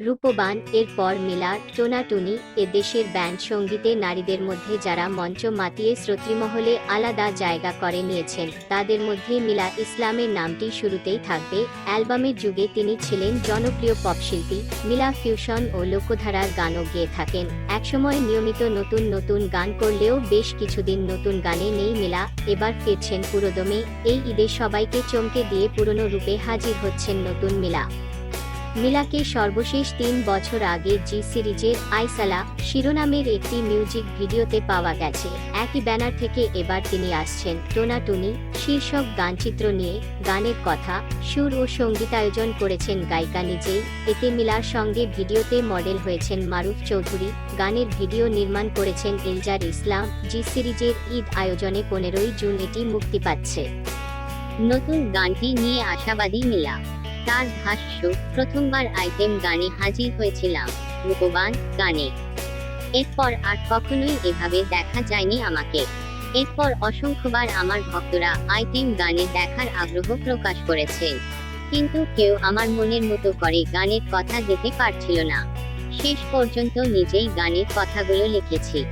রূপবান, এরপর মিলা টোনাটুনি এ দেশের ব্যান্ড সঙ্গীতে নারীদের মধ্যে যারা মঞ্চ মাতিয়ে শ্রোতৃমহলে আলাদা জায়গা করে নিয়েছেন, তাদের মধ্যে মিলা ইসলামের নামটি শুরুতেই থাকবে। অ্যালবামের যুগে তিনি ছিলেন জনপ্রিয় পপ শিল্পী। মিলা ফিউশন ও লোকধারার গানও গেয়ে থাকেন। একসময় নিয়মিত নতুন নতুন গান করলেও বেশ কিছুদিন নতুন গানে নেই মিলা। এবার ফিরছেন পুরোদমে। এই ঈদে সবাইকে চমকে দিয়ে পুরনো রূপে হাজির হচ্ছেন নতুন মিলা। মিলাকে সর্বশেষ তিন বছর আগে জি সিরিজের আইসালা শিরোনামের একটি মিউজিক ভিডিওতে পাওয়া গেছে। একই ব্যানার থেকে এবার তিনি আসছেন। টোনাটুনি, শীর্ষক গানচিত্র নিয়ে গানের কথা, সুর ও সঙ্গীতায়োজন করেছেন গায়িকা নিজেই। এতে মিলার সঙ্গে ভিডিওতে মডেল হয়েছেন মারুফ চৌধুরী। গানের ভিডিও নির্মাণ করেছেন ইলজার ইসলাম। জি সিরিজের ঈদ আয়োজনে পনেরোই জুন এটি মুক্তি পাচ্ছে। নতুন গানটি নিয়ে আশাবাদী মিলা। তার ভাষ্য, প্রথমবার আইটেম গানে হাজির হয়েছিলাম রূপবান গানে। এরপর আর কখনোই এভাবে দেখা যায়নি আমাকে। এরপর অসংখ্যবার আমার ভক্তরা আইটেম গানে দেখার আগ্রহ প্রকাশ করেছেন কিন্তু কেউ আমার মনের মতো করে গানের কথা দিতে পারছিল না। শেষ পর্যন্ত নিজেই গানের কথাগুলো লিখেছি।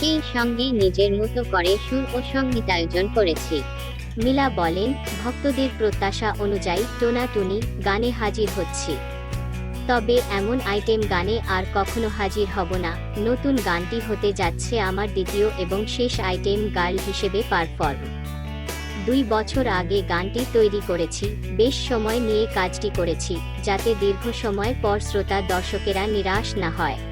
সেই সঙ্গে নিজের মতো করে সুর ও সঙ্গীতায়োজন করেছি। মিলা বলেন, ভক্তদের প্রত্যাশা অনুযায়ী টোনাটুনি গানে হাজির হচ্ছি। তবে এমন আইটেম গানে আর কখনো হাজির হব না। নতুন গানটি হতে যাচ্ছে আমার দ্বিতীয় এবং শেষ আইটেম গার্ল হিসেবে পারফর্ম। দুই বছর আগে গানটি তৈরি করেছি, বেশ সময় নিয়ে কাজটি করেছি, যাতে দীর্ঘ সময় পর শ্রোতা দর্শকেরা নিরাশ না হয়।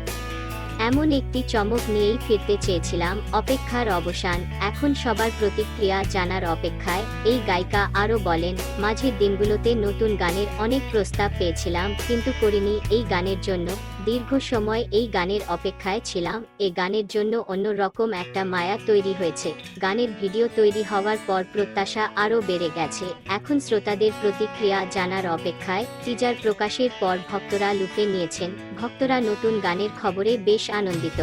এমন একটি চমক নিয়েই ফিরতে চেয়েছিলাম, অপেক্ষার অবসান। এখন সবার প্রতিক্রিয়া জানার অপেক্ষায়, এই গায়িকা আরও বলেন, মাঝের দিনগুলোতে নতুন গানের অনেক প্রস্তাব পেয়েছিলাম, কিন্তু করিনি, এই গানের জন্য দীর্ঘ সময় এই গানের অপেক্ষায় ছিলাম। এ গানের জন্য অন্য রকম একটা মায়া তৈরি হয়েছে। গানের ভিডিও তৈরি হওয়ার পর প্রত্যাশা আরও বেড়ে গেছে। এখন শ্রোতাদের প্রতিক্রিয়া জানার অপেক্ষায় টিজার প্রকাশের পর ভক্তরা লুকে নিয়েছেন। ভক্তরা নতুন গানের খবরে বেশ আনন্দিত।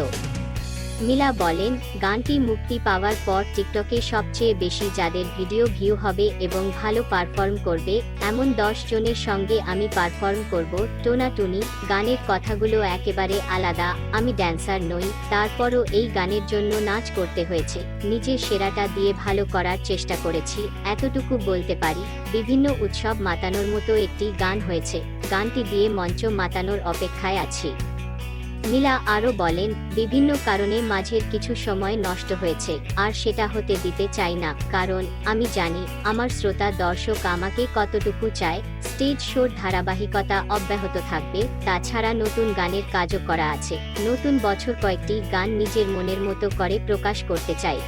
মিলা বলেন, গানটি মুক্তি পাওয়ার পর টিকটকে সবচেয়ে বেশি যাদের ভিডিও ভিউ হবে এবং ভালো পারফর্ম করবে, এমন দশ জনের সঙ্গে আমি পারফর্ম করব টোনাটুনি গানের কথাগুলো একেবারে আলাদা, আমি ড্যান্সার নই, তারপরও এই গানের জন্য নাচ করতে হয়েছে, নিজের সেরাটা দিয়ে ভালো করার চেষ্টা করেছি, এতটুকু বলতে পারি, বিভিন্ন উৎসব মাতানোর মতো একটি গান হয়েছে, গানটি দিয়ে মঞ্চ মাতানোর অপেক্ষায় আছি। নীলা আরও বলেন, বিভিন্ন কারণে মাঝের কিছু সময় নষ্ট হয়েছে, আর সেটা হতে দিতে চাই না, কারণ, আমি জানি, আমার শ্রোতা দর্শক আমাকে কতটুকু চায়, স্টেজ শোর ধারাবাহিকতা অব্যাহত থাকবে, তাছাড়া নতুন গানের কাজও করা আছে, নতুন বছর কয়েকটি গান নিজের মনের মতো করে প্রকাশ করতে চাই।